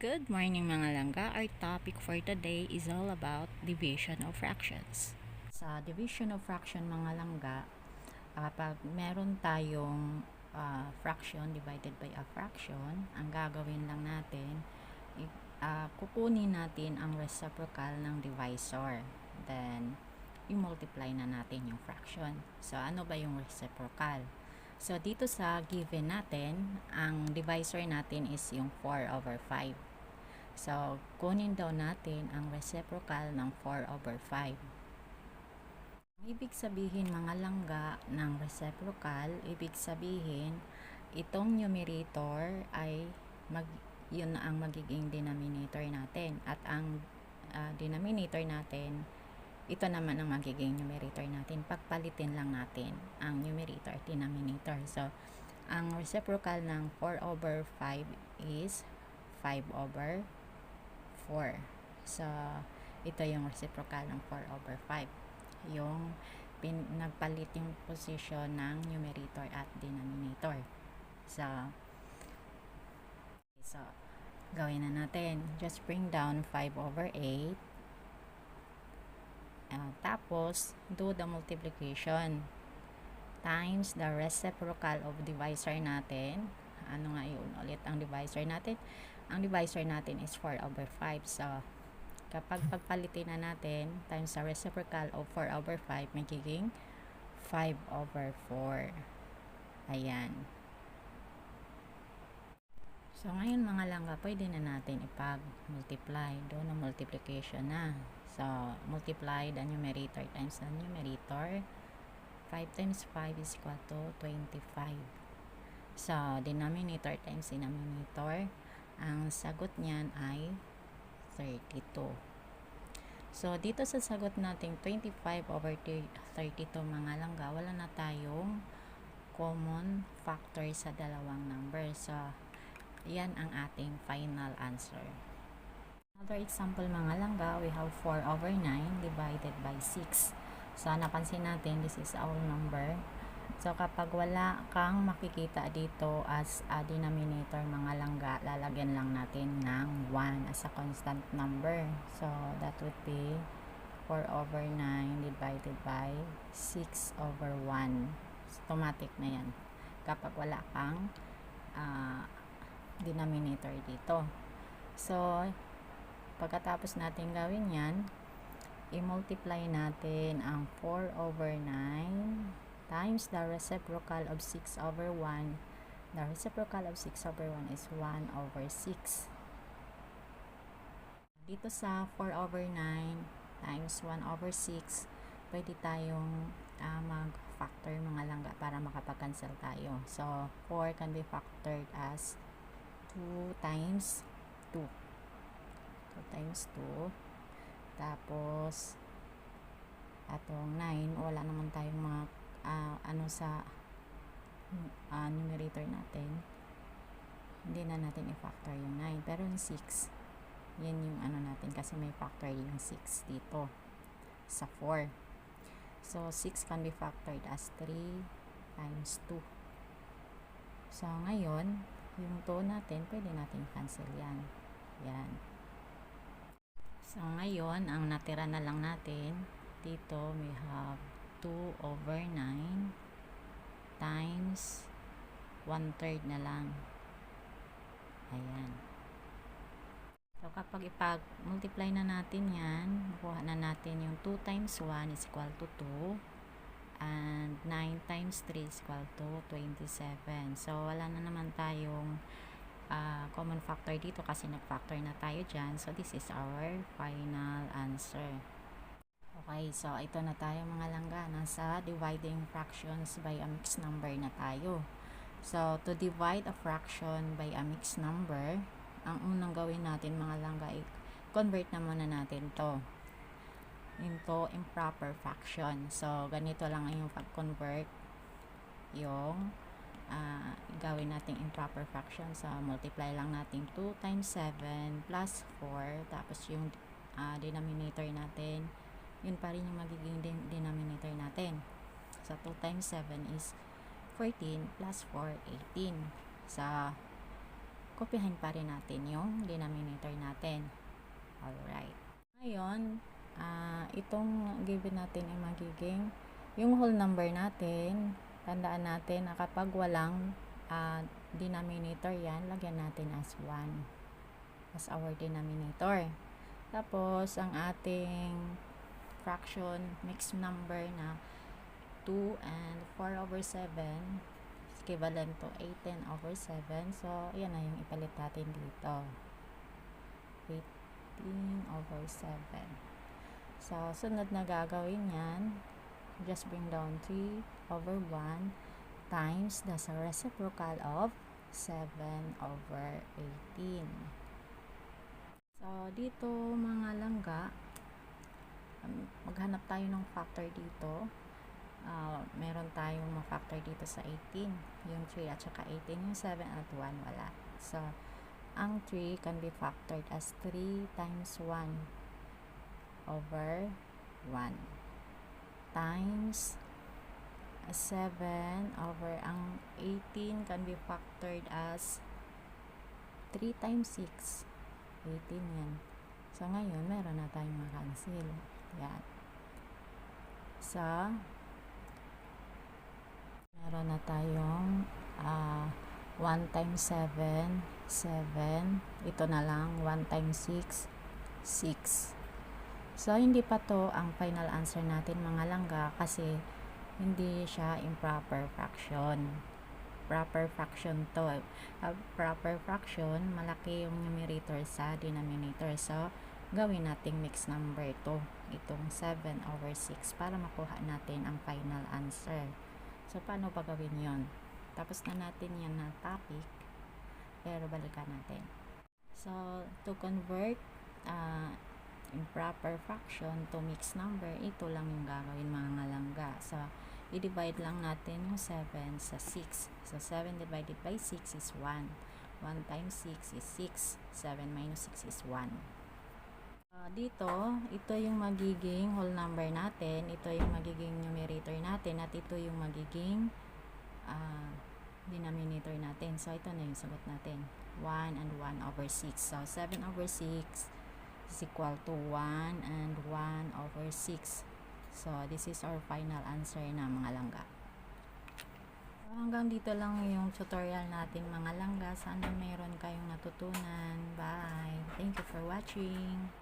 Good morning mga langga. Our topic for today is all about division of fractions. Sa division of fraction mga langga, kapag meron tayong ah, fraction divided by a fraction, ang gagawin lang natin, ah, kukunin natin ang reciprocal ng divisor. Then, i-multiply na natin yung fraction. So, ano ba yung reciprocal? So, dito sa given natin, ang divisor natin is yung 4 over 5. So, kunin daw natin ang reciprocal ng 4 over 5. Ang Ibig sabihin mga langga ng reciprocal, ibig sabihin itong numerator ay mag, yun ang magiging denominator natin at ang ah, denominator natin ito naman ang magiging numerator natin. Pagpalitin lang natin ang numerator at denominator. So, ang reciprocal ng 4 over 5 is 5 over 4. So, ito yung reciprocal ng 4 over 5. Yung pin, nagpalit yung position ng numerator at denominator. So, so, gawin na natin. Just bring down 5 over 8. Ah, tapos, do the multiplication times the reciprocal of divisor natin. Ano nga yun ulit ang divisor natin? Ang divisor natin is 4 over 5. So, kapag pagpalitin na natin times the reciprocal of 4 over 5, magiging 5 over 4. Ayan. So, ngayon mga langga, pwede na natin ipag-multiply. Doon na multiplication na. So, multiply the numerator times the numerator. 5 times 5 is equal to 25. So, denominator times denominator. Ang sagot niyan ay 32. So, dito sa sagot nating 25 over 32 mga langga, wala na tayong common factor sa dalawang number. So, yan ang ating final answer. Another example mga langga, we have 4 over 9 divided by 6. So, napansin natin, this is our number. So, kapag wala kang makikita dito as a denominator mga langga, lalagyan lang natin ng 1 as a constant number. So, that would be 4 over 9 divided by 6 over 1. Automatic na yan. Kapag wala kang ah, denominator dito. So, pagkatapos natin gawin yan, i-multiply natin ang 4 over 9 times the reciprocal of 6 over 1. The reciprocal of 6 over 1 is 1 over 6. Dito sa 4 over 9 times 1 over 6, pwede tayong ah, mag-factor mga langga para makapag-cancel tayo. So, 4 can be factored as 2 times 2. 2 times 2. Tapos, atong 9, wala naman tayong mga ah, ano sa ah, numerator natin. Hindi na natin i-factor yung 9. Pero yung 6, yan yung ano natin kasi may factor yung 6 dito sa 4. So, 6 can be factored as 3 times 2. So, ngayon, yung 2 natin, pwede natin cancel yan. Yan. So, ngayon, ang natira na lang natin, dito, we have 2 over 9 times 1 third na lang. Ayan. So, kapag ipag-multiply na natin yan, makuha na natin yung 2 times 1 is equal to 2 and 9 times 3 is equal to 27. So, wala na naman tayong ah, common factor dito kasi nag-factor na tayo dyan. So, this is our final answer. Okay, so ito na tayo mga langga. Nasa dividing fractions by a mixed number na tayo. So, to divide a fraction by a mixed number, ang unang gawin natin mga langga, i-convert na muna natin to into improper fraction. So, ganito lang yung pag-convert yung ah, gawin nating improper fraction. So, multiply lang natin 2 times 7 plus 4. Tapos yung ah, denominator natin, yun pa rin yung magiging den- denominator natin. So, 2 times 7 is 14 plus 4, 18. Sa kopyahin pa rin natin yung denominator natin. Alright. Ngayon, ah, itong given natin ay magiging yung whole number natin. Tandaan natin na kapag walang ah, denominator yan, lagyan natin as 1 as our denominator. Tapos, ang ating fraction, mixed number na 2 and 4 over 7 is equivalent to 18 over 7. So, yan na yung ipalit natin dito. 18 over 7. So, sunod na gagawin yan, just bring down 3 over 1 times the reciprocal of 7 over 18. So, dito mga langga, um, maghanap tayo ng factor dito. Ah, meron tayong mga factor dito sa 18. Yung 3 at saka 18. Yung 7 at 1 wala. So, ang 3 can be factored as 3 times 1 over 1 times 7 over ang 18 can be factored as 3 times 6 18 yan. So ngayon meron na tayong makancel yan. So meron na tayong ah 1 times 7 7 ito na lang 1 times 6 6 so hindi pa to ang final answer natin mga langga kasi hindi siya improper fraction. Proper fraction to. A proper fraction malaki yung numerator sa denominator. So gawin nating mixed number to itong 7 over 6 para makuha natin ang final answer. So paano ba gawin yon tapos na natin yan na topic pero balikan natin. So to convert uh, improper fraction to mixed number ito lang yung gagawin mga langga so i-divide lang natin yung 7 sa 6. So, 7 divided by 6 is 1. 1 times 6 is 6. 7 minus 6 is 1. Uh, dito, ito yung magiging whole number natin. Ito yung magiging numerator natin. At ito yung magiging uh, denominator natin. So, ito na yung sagot natin. 1 and 1 over 6. So, 7 over 6 is equal to 1 and 1 over 6. So, this is our final answer na mga langga. Hanggang dito lang yung tutorial natin mga langga. Sana mayroon kayong natutunan. Bye! Thank you for watching!